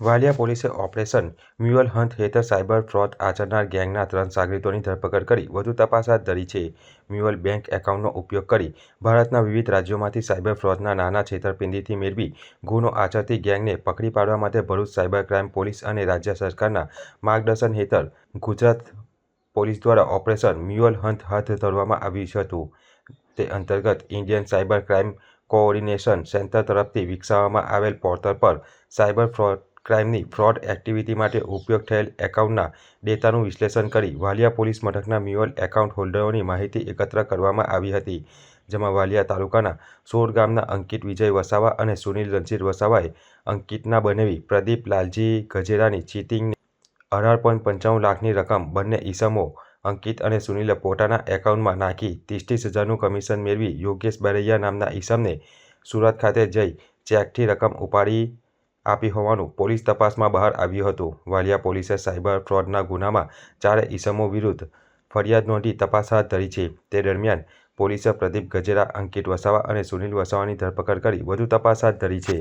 વાલિયા પોલીસે operation mule હંથ હેઠળ cyber fraud આચરનાર ગેંગના ત્રણ સાગરીતોની ધરપકડ કરી. વધુ તપાસ હાથ ધરી છે. મ્યુઅલ બેંક એકાઉન્ટનો ઉપયોગ કરી ભારતના વિવિધ રાજ્યોમાંથી સાયબર ફ્રોડના નાના છેતરપિંડીથી મેળવી ગુનો આચરતી ગેંગને પકડી પાડવા માટે ભરૂચ સાયબર ક્રાઇમ પોલીસ અને રાજ્ય સરકારના માર્ગદર્શન હેઠળ ગુજરાત પોલીસ દ્વારા ઓપરેશન મ્યુઅલ હંથ હાથ ધરવામાં આવ્યું હતું. તે અંતર્ગત Indian cyber crime coordination centre તરફથી વિકસાવવામાં આવેલ પોર્ટલ પર સાયબર ક્રાઇમની ફ્રોડ એક્ટિવિટી માટે ઉપયોગ થયેલ એકાઉન્ટના ડેટાનું વિશ્લેષણ કરી વાલિયા પોલીસ મથકના મ્યુઅલ એકાઉન્ટ હોલ્ડરોની માહિતી એકત્ર કરવામાં આવી હતી, જેમાં વાલિયા તાલુકાના સોર ગામના અંકિત વિજય વસાવા અને સુનિલ રણજીત વસાવાએ અંકિતના બનેવી પ્રદીપ લાલજી ગજેરાની ચીટિંગની અઢાર પોઈન્ટ પંચાવન લાખની રકમ બંને ઈસમો, અંકિત અને સુનિલે પોતાના એકાઉન્ટમાં નાખી ત્રીસ ત્રીસ હજારનું કમિશન મેળવી યોગેશ બરૈયા નામના ઈસમને સુરત ખાતે જઈ ચેકથી રકમ ઉપાડી આપી હોવાનું પોલીસ તપાસમાં બહાર આવ્યું હતું. વાલિયા પોલીસે સાયબર ફ્રોડના ગુનામાં ચાર ઇસમો વિરુદ્ધ ફરિયાદ નોંધી તપાસ હાથ ધરી છે. તે દરમિયાન પોલીસે પ્રદીપ ગજેરા, અંકિત વસાવા અને સુનિલ વસાવાની ધરપકડ કરી વધુ તપાસ હાથ ધરી છે.